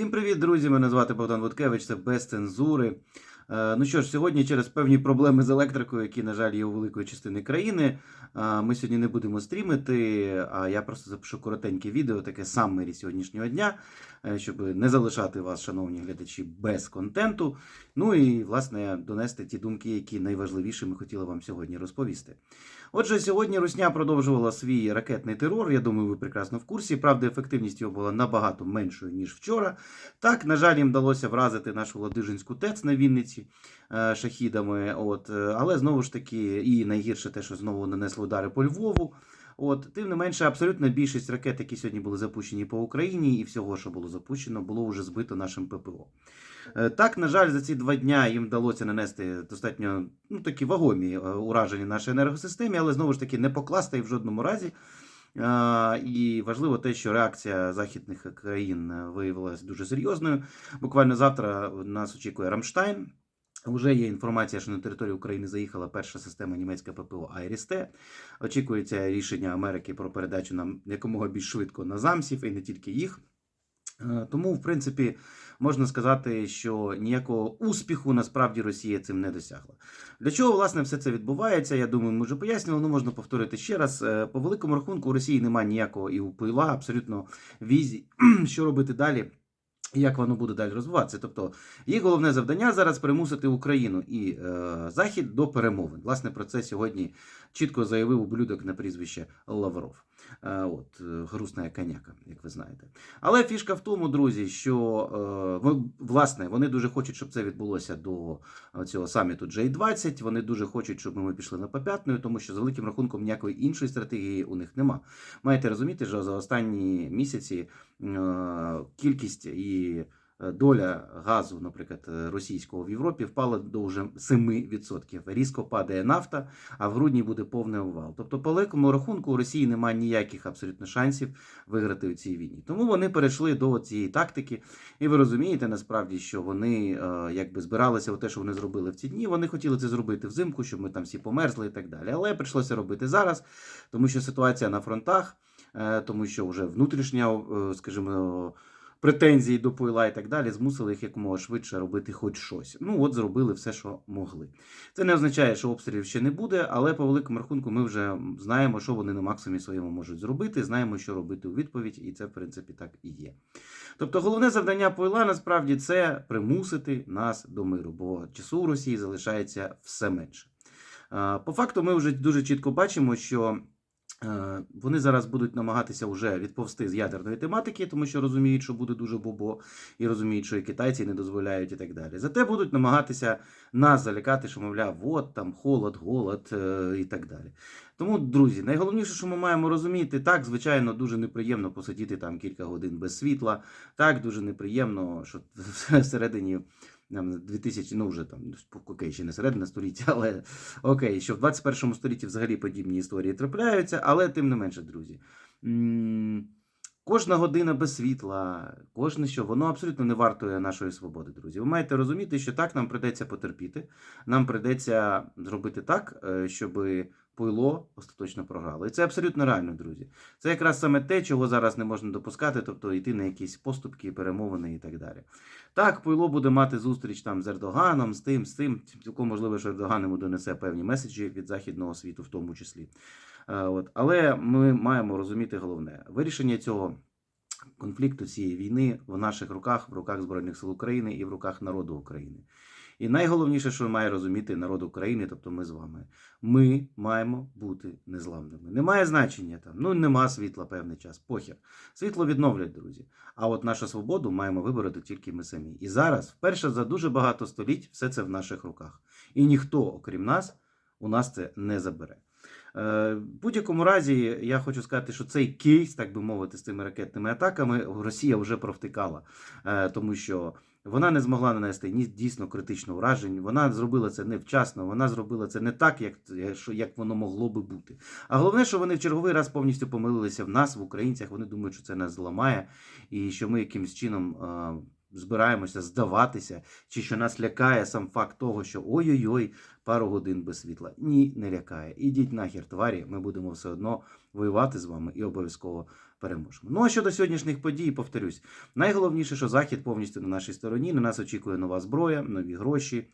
Всім привіт, друзі! Мене звати Богдан Вудкевич, це без цензури. Е, Ну що ж, сьогодні через певні проблеми з електрикою, які, на жаль, є у великої частини країни, е, ми сьогодні не будемо стрімити, а я просто запишу коротеньке відео, таке саммері сьогоднішнього дня, е, щоб не залишати вас, шановні глядачі, без контенту. Ну і, власне, донести ті думки, які найважливіші ми хотіли вам сьогодні розповісти. Отже, сьогодні Русня продовжувала свій ракетний терор. Я думаю, ви прекрасно в курсі. Правда, ефективність його була набагато меншою, ніж вчора. Так, на жаль, їм вдалося вразити нашу Ладижинську ТЕЦ на Вінниці е, шахідами. От, е, але знову ж таки, і найгірше те, що знову нанесли удари по Львову. От, тим не менше, абсолютна більшість ракет, які сьогодні були запущені по Україні, і всього, що було запущено, було вже збито нашим ППО. Е, Так, на жаль, за ці два дня їм вдалося нанести достатньо ну, такі вагомі ураження нашій енергосистемі, але знову ж таки не покласти їх в жодному разі. І важливо те, що реакція західних країн виявилася дуже серйозною. Буквально завтра нас очікує Рамштайн. Уже є інформація, що на територію України заїхала перша система німецька ППО Айрісте. Очікується рішення Америки про передачу нам якомога більш швидко на замсів і не тільки їх. Е, Тому, в принципі, можна сказати, що ніякого успіху насправді Росія цим не досягла. Для чого власне все це відбувається? Я думаю, ми вже пояснювали, але можна повторити ще раз. Е, По великому рахунку у Росії немає ніякого і упила, абсолютно візі, що робити далі. Як воно буде далі розвиватися? Тобто їх головне завдання зараз примусити Україну і е, Захід до перемовин. Власне, про це сьогодні чітко заявив ублюдок на прізвище Лавров. Е, от, е, грустна коняка, як ви знаєте. Але фішка в тому, друзі, що е, власне вони дуже хочуть, щоб це відбулося до цього саміту J20. Вони дуже хочуть, щоб ми пішли на попятною, тому що за великим рахунком ніякої іншої стратегії у них нема. Маєте розуміти, що за останні місяці кількість і доля газу, наприклад, е, російського в Європі впала до вже 7%. Різко падає нафта, а в грудні буде повний обвал. Тобто, по великому рахунку у Росії немає ніяких абсолютно шансів виграти у цій війні. Тому вони перейшли до цієї тактики, і ви розумієте насправді, що вони е, якби збиралися у те, що вони зробили в ці дні. Вони хотіли це зробити взимку, щоб ми там всі померзли і так далі. Але прийшлося робити зараз, тому що ситуація на фронтах, е, тому що вже внутрішня, е, скажімо. Претензії до пойла і так далі змусили їх якомога швидше робити хоч щось. Ну от зробили все, що могли. Це не означає, що обстрілів ще не буде, але по великому рахунку ми вже знаємо, що вони на максимумі своєму можуть зробити. Знаємо, що робити у відповідь, і це в принципі так і є. Тобто, головне завдання пойла насправді це примусити нас до миру, бо часу у Росії залишається все менше. По факту, ми вже дуже чітко бачимо, що. Е, Вони зараз будуть намагатися вже відповсти з ядерної тематики, тому що розуміють, що буде дуже бобо, і розуміють, що і китайці не дозволяють, і так далі. Зате будуть намагатися нас залякати, що, мовляв, от там холод, голод е, і так далі. Тому, друзі, найголовніше, що ми маємо розуміти, так, звичайно, дуже неприємно посидіти там кілька годин без світла. Так, дуже неприємно, що всередині 2000, ну вже там, окей, ще не середина століття, але окей, що в 21 столітті взагалі подібні історії трапляються, але тим не менше, друзі. Кожна година без світла, кожне що, воно абсолютно не вартує нашої свободи, друзі. Ви маєте розуміти, що так нам придеться потерпіти, нам придеться зробити так, е, щоб пойло остаточно програло. І це абсолютно реально, друзі. Це якраз саме те, чого зараз не можна допускати, тобто йти на якісь поступки, перемовини і так далі. Так, пойло буде мати зустріч там з Ердоганом, з тим, з тим. Цілком можливо, що Ердоган йому донесе певні меседжі від західного світу, в тому числі. Е, От. Але ми маємо розуміти головне: вирішення цього конфлікту, цієї війни в наших руках, в руках Збройних сил України і в руках народу України. І найголовніше, що має розуміти народ України, тобто ми з вами, ми маємо бути незламними. Немає значення там, ну нема світла певний час, похер. Світло відновлять, друзі. А от нашу свободу маємо вибороти тільки ми самі. І зараз, вперше за дуже багато століть, все це в наших руках. І ніхто, окрім нас, у нас це не забере. Е, В будь-якому разі, я хочу сказати, що цей кейс, так би мовити, з цими ракетними атаками Росія вже провтикала, Е, тому що вона не змогла нанести ні дійсно критичного вражень. Вона зробила це невчасно, вона зробила це не так, як, що- як воно могло би бути. А головне, що вони в черговий раз повністю помилилися в нас, в українцях. Вони думають, що це нас зламає, і що ми якимось чином. Збираємося здаватися, чи що нас лякає сам факт того, що ой-ой-ой, пару годин без світла. Ні, не лякає. Ідіть нахер, тварі, ми будемо все одно воювати з вами і обов'язково переможемо. Ну а щодо сьогоднішніх подій, повторюсь, найголовніше, що Захід повністю на нашій стороні. На нас очікує нова зброя, нові гроші.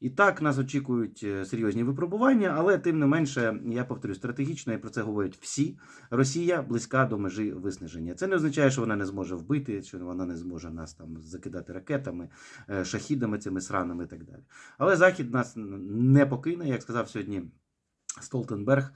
І так нас очікують е, серйозні випробування, але тим не менше, я повторю, стратегічно і про це говорять всі. Росія близька до межі виснаження. Це не означає, що вона не зможе вбити, що вона не зможе нас там закидати ракетами, е, шахідами цими сранами і так далі. Але Захід нас не покине, як сказав сьогодні Столтенберг.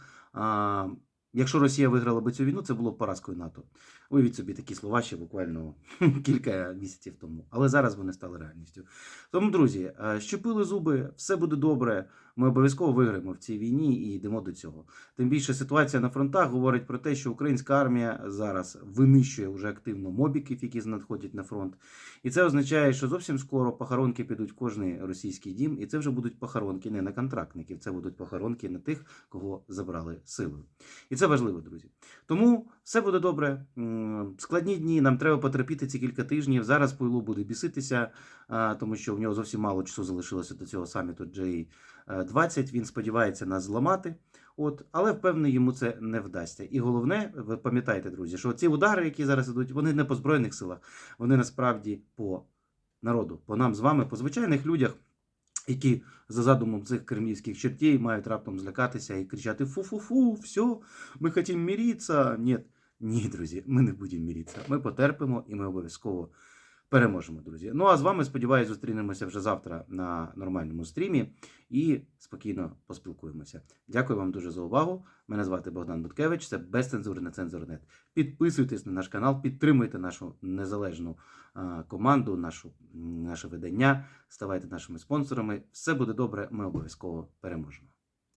Якщо Росія виграла би цю війну, це було б поразкою НАТО. Уявіть собі такі слова ще буквально кілька місяців тому. Але зараз вони стали реальністю. Тому, друзі, е, щепили зуби, все буде добре. Ми обов'язково виграємо в цій війні і йдемо до цього. Тим більше ситуація на фронтах говорить про те, що українська армія зараз винищує вже активно мобіків, які надходять на фронт. І це означає, що зовсім скоро похоронки підуть в кожний російський дім, і це вже будуть похоронки не на контрактників, це будуть похоронки на тих, кого забрали силою. І це важливо, друзі. Тому все буде добре. Складні дні, нам треба потерпіти ці кілька тижнів. Зараз Пуйло буде біситися, тому що в нього зовсім мало часу залишилося до цього саміту J20. Він сподівається нас зламати. От, але впевнений, йому це не вдасться. І головне, ви пам'ятаєте, друзі, що ці удари, які зараз ідуть, вони не по збройних силах, вони насправді по народу, по нам з вами, по звичайних людях, які за задумом цих кремлівських чертей мають раптом злякатися і кричати: Фу-фу-фу, все, ми хочемо міритися. Ні, ні, друзі, ми не будемо міритися. Ми потерпимо і ми обов'язково переможемо, друзі. Ну а з вами, сподіваюся, зустрінемося вже завтра на нормальному стрімі і спокійно поспілкуємося. Дякую вам дуже за увагу. Мене звати Богдан Буткевич, це безцензурне цензурнет. Підписуйтесь на наш канал, підтримуйте нашу незалежну команду, нашу, наше видання, ставайте нашими спонсорами. Все буде добре, ми обов'язково переможемо.